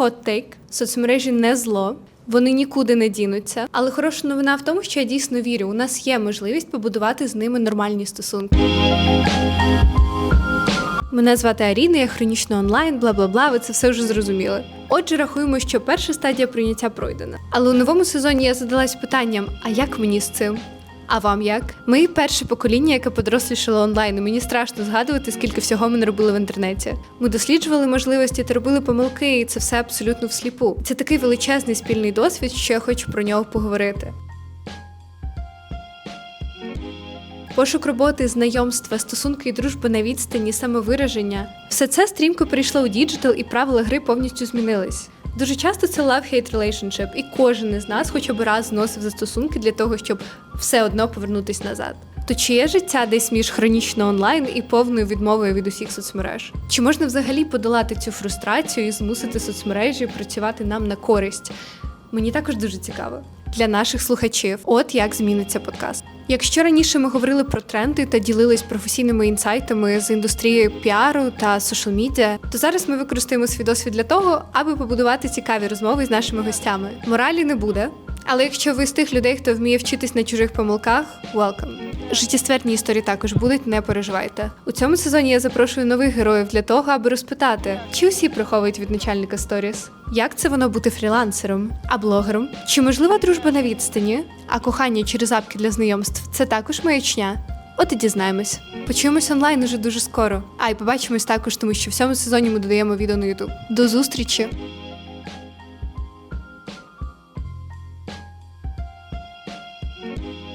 Take. соцмережі не зло. Вони нікуди не дінуться. Але хороша новина в тому, що я дійсно вірю, у нас є можливість побудувати з ними нормальні стосунки. Мене звати Аріна, я хронічно онлайн, бла бла бла. Ви це все вже зрозуміли. Отже, рахуємо, що перша стадія прийняття пройдена. Але у новому сезоні я задалась питанням: а як мені з цим? А вам як? Ми перше покоління, яке подорослішало онлайн. Мені страшно згадувати, скільки всього ми не робили в інтернеті. Ми досліджували можливості та робили помилки, і це все абсолютно всліпу. Це такий величезний спільний досвід, що я хочу про нього поговорити. Пошук роботи, знайомства, стосунки і дружба на відстані, самовираження все це стрімко перейшло у діджитал, і правила гри повністю змінились. Дуже часто це love-hate relationship, і кожен із нас хоча б раз зносив застосунки для того, щоб все одно повернутись назад. То чи є життя десь між хронічно онлайн і повною відмовою від усіх соцмереж? Чи можна взагалі подолати цю фрустрацію і змусити соцмережі працювати нам на користь? Мені також дуже цікаво. Для наших слухачів, от як зміниться подкаст. Якщо раніше ми говорили про тренди та ділились професійними інсайтами з індустрії піару та сошл-мідіа, то зараз ми використаємо свій досвід для того, аби побудувати цікаві розмови з нашими гостями. Моралі не буде. Але якщо ви з тих людей, хто вміє вчитись на чужих помилках, welcome. Життєстверні історії також будуть, не переживайте. У цьому сезоні я запрошую нових героїв для того, аби розпитати, чи усі приховують від начальника сторіс. Як це воно бути фрілансером, а блогером? Чи можлива дружба на відстані? А кохання через апки для знайомств це також маячня. От і дізнаємось. Почуємось онлайн уже дуже скоро. А і побачимось також, тому що в цьому сезоні ми додаємо відео на ютуб. До зустрічі!